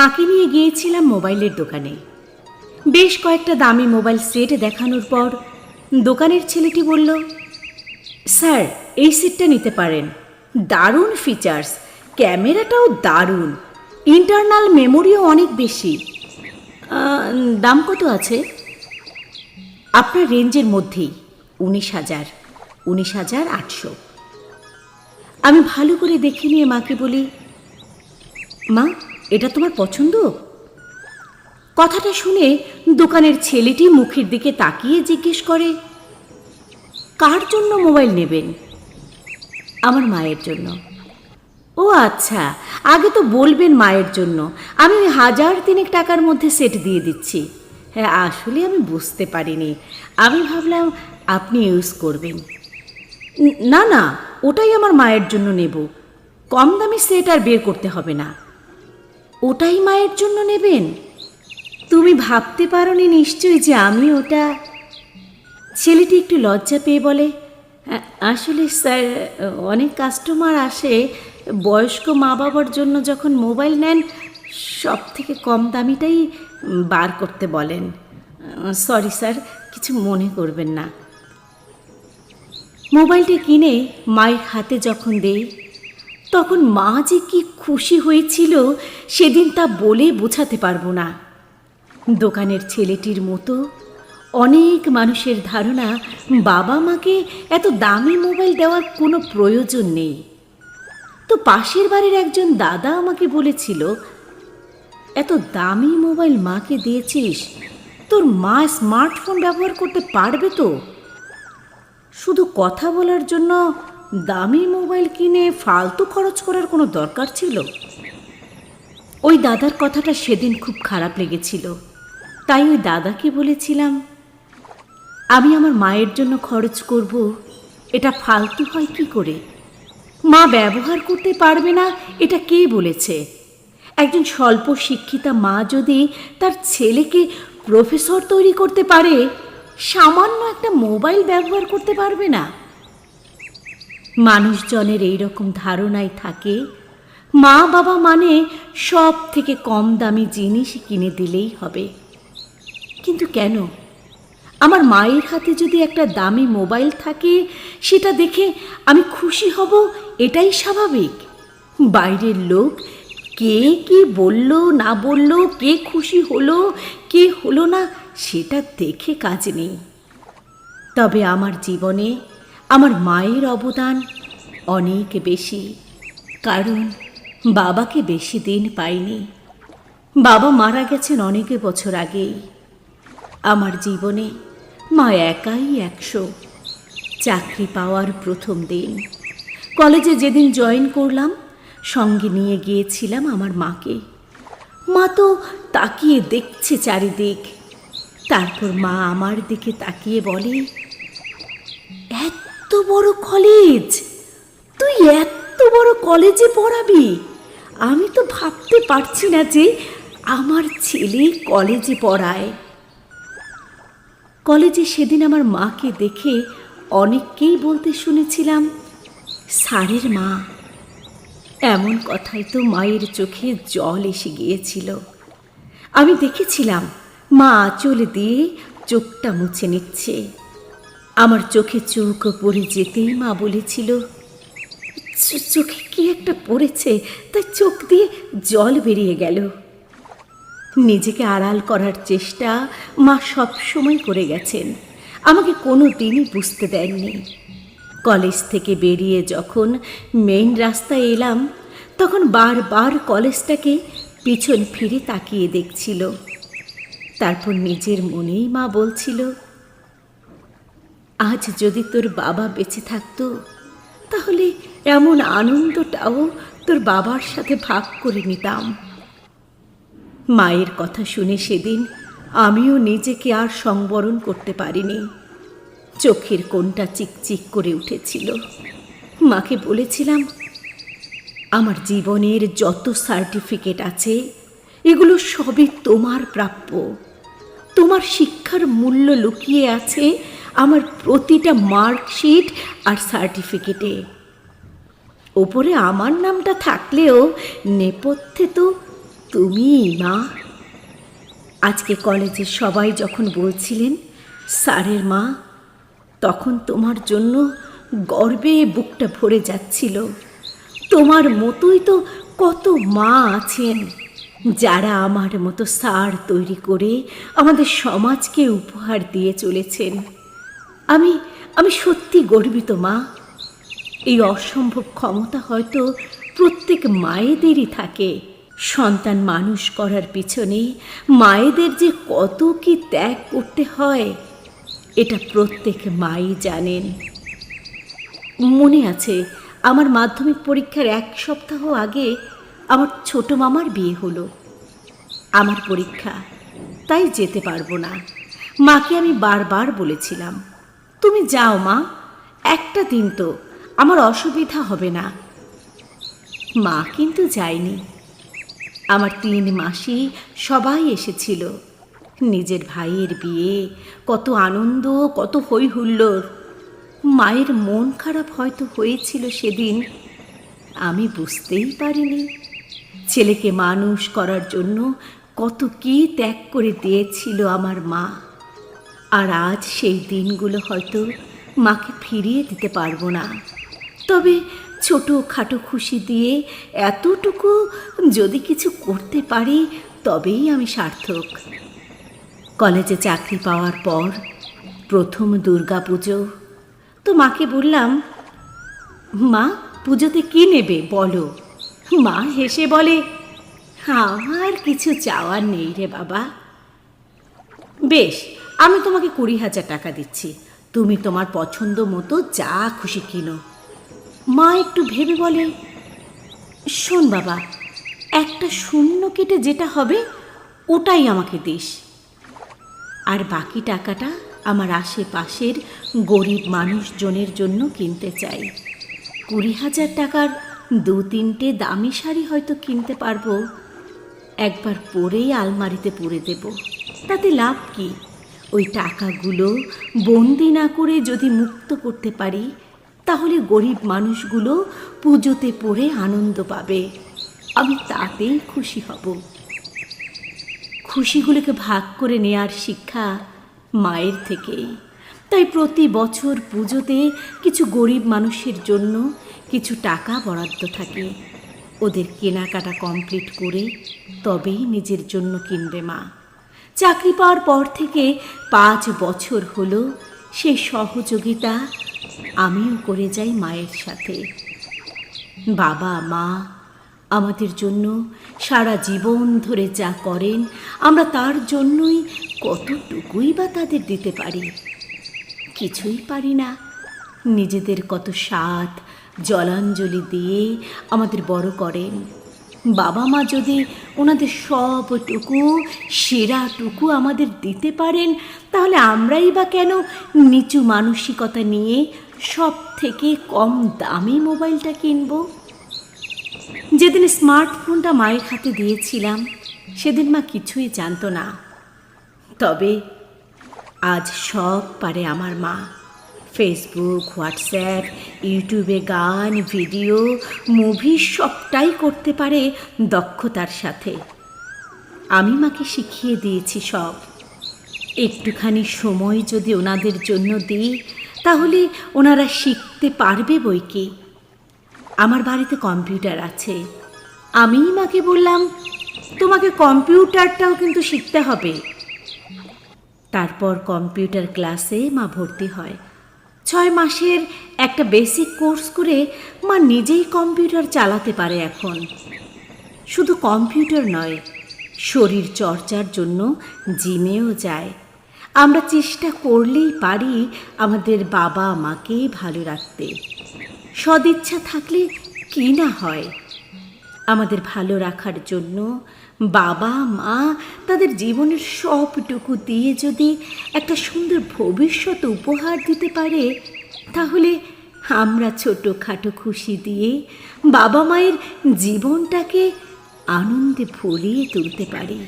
মাকে নিয়ে গিয়েছিলাম মোবাইলের দোকানে। বেশ কয়েকটা দামি মোবাইল সেট দেখানোর পর দোকানের ছেলেটি বলল, স্যার, এই সেটটা নিতে পারেন। দারুণ ফিচার্স ক্যামেরাটাও দারুণ। ইন্টারনাল মেমোরিও অনেক বেশি। দাম কত আছে? আপনার রেঞ্জের মধ্যেই। উনিশ হাজার। উনিশ হাজার আটশো। আমি ভালো করে দেখে নিয়ে মাকে বলি, মা এটা তোমার পছন্দ? কথাটা শুনে দোকানের ছেলেটি মুখের দিকে তাকিয়ে জিজ্ঞেস করে, কার জন্য মোবাইল নেবেন? আমার মায়ের জন্য। ও আচ্ছা আগে তো বলবেন মায়ের জন্য। আমি হাজার তিনেক টাকার মধ্যে সেট দিয়ে দিচ্ছি। হ্যাঁ আসলে আমি বুঝতে পারিনি। আমি ভাবলাম আপনি ইউজ করবেন। না না, ওটাই আমার মায়ের জন্য নেব। কম দামি সেট আর বের করতে হবে না। ওটাই মায়ের জন্য নেবেন? তুমি ভাবতে পারোনি নিশ্চয়ই যে আমি ওটা। ছেলেটি একটু লজ্জা পেয়ে বলে, "আ- আসলে স্যার, অনেক কাস্টমার আসে। বয়স্ক মা বাবার জন্য যখন মোবাইল নেন সব থেকে কম দামিটাই বার করতে বলেন। সরি স্যার, কিছু মনে করবেন না। মোবাইলটা কিনে মায়ের হাতে যখন দেই তখন মা যে কি খুশি হয়েছিল সেদিন তা বলে বোঝাতে পারব না। দোকানের ছেলেটির মতো অনেক মানুষের ধারণা বাবা মাকে এত দামি মোবাইল দেওয়ার কোনো প্রয়োজন নেই। তো পাশের বাড়ির একজন দাদা আমাকে বলেছিল, এত দামি মোবাইল মাকে দিয়েছিস, তোর মা স্মার্টফোন ব্যবহার করতে পারবে তো? শুধু কথা বলার জন্য দামি মোবাইল কিনে ফালতু খরচ করার কোনো দরকার ছিল? ওই দাদার কথাটা সেদিন খুব খারাপ লেগেছিল। তাই ওই দাদাকে বলেছিলাম, আমি আমার মায়ের জন্য খরচ করব, এটা ফালতু হয় কি করে? মা ব্যবহার করতে পারবে না, এটা কে বলেছে? একজন স্বল্প শিক্ষিতা মা যদি তার ছেলেকে প্রফেসর তৈরি করতে পারে, সামান্য একটা মোবাইল ব্যবহার করতে পারবে না। মানুষজনের এই রকম ধারণাই থাকে। মা বাবা মানে সব থেকে কম দামি জিনিস কিনে দিলেই হবে। কিন্তু কেন? আমার মায়ের হাতে যদি একটা দামি মোবাইল থাকে, সেটা দেখে আমি খুশি হব, এটাই স্বাভাবিক। বাইরের লোক কে কি বলল, না বলল, কে খুশি হলো, কে হলো না, সেটা দেখে কাজ নেই। তবে আমার জীবনে আমার মায়ের অবদান অনেক বেশি, কারণ বাবাকে বেশি দিন পাইনি। বাবা মারা গেছেন অনেক বছর আগেই। আমার জীবনে মা একাই একশো। চাকরি পাওয়ার প্রথম দিন। কলেজে যেদিন জয়েন করলাম, সঙ্গে নিয়ে গিয়েছিলাম আমার মাকে। মা তো তাকিয়ে দেখছে চারিদিক। তারপর মা আমার দিকে তাকিয়ে বলে, এত বড় কলেজ তুই এত বড় কলেজে পড়াবি? আমি তো ভাবতে পারছি না যে আমার ছেলে কলেজে পড়ায়। কলেজে সেদিন আমার মাকে দেখে অনেককেই বলতে শুনেছিলাম, স্যারের মা। এমন কথাই তো মায়ের চোখে জল এসে গিয়েছিল। আমি দেখেছিলাম, মা, চলে দিয়ে চোখটা মুছে নিচ্ছে। আমার চোখে চোখ পড়ে যেতেই মা বলেছিল চোখে কি একটা পড়েছে? তাই চোখ দিয়ে জল বেরিয়ে গেল। নিজেকে আড়াল করার চেষ্টা মা সব সময় করে গেছেন। আমাকে কোনো দিনই বুঝতে দেননি। কলেজ থেকে বেরিয়ে যখন মেইন রাস্তায় এলাম, তখন বারবার কলেজটাকে পিছন ফিরে তাকিয়ে দেখছিল। তারপর নিজের মনেই মা বলছিল আজ যদি তোর বাবা বেঁচে থাকতো, তাহলে এমন আনন্দটাও তোর বাবার সাথে ভাগ করে নিতাম। মায়ের কথা শুনে সেদিন আমিও নিজেকে আর সংবরণ করতে পারিনি। চোখের কোনটা চিকচিক করে উঠেছিল। মাকে বলেছিলাম, আমার জীবনের যত সার্টিফিকেট আছে, এগুলো সবই তোমার প্রাপ্য। তোমার শিক্ষার মূল্য লুকিয়ে আছে আমার প্রতিটা মার্কশিট আর সার্টিফিকেটে। ওপরে আমার নামটা থাকলেও নেপথ্যে তো তুমি মা। আজকে কলেজে সবাই যখন বলছিলেন, স্যারের মা, তখন তোমার জন্য গর্বে বুকটা ভরে যাচ্ছিল। তোমার মতোই তো কত মা আছেন, যারা আমার মতো সার তৈরি করে আমাদের সমাজকে উপহার দিয়ে চলেছেন। আমি আমি সত্যি গর্বিত, মা। এই অসম্ভব ক্ষমতা হয়তো প্রত্যেক মায়েদেরই থাকে। সন্তান মানুষ করার পিছনে মায়েদের যে কত কি ত্যাগ করতে হয়, এটা প্রত্যেক মাই জানেন। মনে আছে, আমার মাধ্যমিক পরীক্ষার এক সপ্তাহ আগে আমার ছোট মামার বিয়ে হলো। আমার পরীক্ষা, তাই যেতে পারব না। মাকে আমি বারবার বলেছিলাম তুমি যাও, মা। একটা দিন তো, আমার অসুবিধা হবে না। মা কিন্তু যায়নি। আমার তিন মাসি সবাই এসেছিল। নিজের ভাইয়ের বিয়ে, কত আনন্দ, কত হই মায়ের মন খারাপ হয়তো হয়েছিল সেদিন। আমি বুঝতেই পারিনি। ছেলেকে মানুষ করার জন্য কত কি ত্যাগ করে দিয়েছিল আমার মা। আর আজ সেই দিনগুলো হয়তো মাকে ফিরিয়ে দিতে পারব না। তবে ছোট খাটো খুশি দিয়ে এতটুকু যদি কিছু করতে পারি, তবেই আমি সার্থক। কলেজে চাকরি পাওয়ার পর প্রথম দুর্গা পুজো, তো মাকে বললাম, মা, পুজোতে কি নেবে বলো? মা হেসে বলে, আমার কিছু চাওয়ার নেই রে বাবা। বেশ আমি তোমাকে কুড়ি হাজার টাকা দিচ্ছি। তুমি তোমার পছন্দ মতো যা খুশি কিনো। মা একটু ভেবে বলে, শোন বাবা, একটা শূন্য কেটে যেটা হবে, ওটাই আমাকে দিস। আর বাকি টাকাটা আমার আশেপাশের গরিব মানুষজনের জন্য কিনতে চাই। কুড়ি হাজার টাকার দু তিনটে দামি শাড়ি হয়তো কিনতে পারব। একবার পরেই আলমারিতে পরে দেব। তাতে লাভ কি? ওই টাকাগুলো বন্দি না করে যদি মুক্ত করতে পারি, তাহলে গরিব মানুষগুলো পুজোতে পড়ে আনন্দ পাবে। আমি তাতেই খুশি হব। খুশিগুলোকে ভাগ করে নেয়ার শিক্ষা মায়ের থেকেই। তাই প্রতি বছর পুজোতে কিছু গরিব মানুষের জন্য কিছু টাকা বরাদ্দ থাকে। ওদের কেনাকাটা কমপ্লিট করে তবেই নিজের জন্য কিনবে মা। চাকরি পাওয়ার পর থেকে পাঁচ বছর হলো সেই সহযোগিতা আমিও করে যাই মায়ের সাথে। বাবা, মা আমাদের জন্য সারা জীবন ধরে যা করেন, আমরা তার জন্যই কতটুকুই বা তাদের দিতে পারি। কিছুই পারি না। নিজেদের কত স্বাদ জলাঞ্জলি দিয়ে আমাদের বড় করেন। বাবা মা যদি ওনাদের সবটুকু, সেরাটুকু আমাদের দিতে পারেন, তাহলে আমরাই বা কেন নিচু মানসিকতা নিয়ে সব থেকে কম দামি মোবাইলটা কিনব? যেদিন স্মার্টফোনটা মায়ের হাতে দিয়েছিলাম, সেদিন মা কিছুই জানতো না। তবে আজ সব পারে আমার মা। ফেসবুক হোয়াটসঅ্যাপ ইউটিউবে গান ভিডিও মুভি সবটাই করতে পারে দক্ষতার সাথে। আমি মাকে শিখিয়ে দিয়েছি সব। একটুখানি সময় যদি ওনাদের জন্য দিই, তাহলে ওনারা শিখতে পারবে বই কি। আমার বাড়িতে কম্পিউটার আছে। আমিই মাকে বললাম, তোমাকে কম্পিউটারটাও কিন্তু শিখতে হবে। তারপর কম্পিউটার ক্লাসে মা ভর্তি হয়। ছয় মাসের একটা বেসিক কোর্স করে মা নিজেই কম্পিউটার চালাতে পারে এখন। শুধু কম্পিউটার নয়, শরীর চর্চার জন্য জিমেও যায়। আমরা চেষ্টা করলেই পারি আমাদের বাবা মাকে ভালো রাখতে। সদিচ্ছা থাকলে কি না হয়? আমাদের ভালো রাখার জন্য বাবা, মা তাদের জীবনের সবটুকু দিয়ে যদি একটা সুন্দর ভবিষ্যৎ উপহার দিতে পারে, তাহলে আমরা ছোটোখাটো খুশি দিয়ে বাবা মায়ের জীবনটাকে আনন্দে ভরিয়ে তুলতে পারি।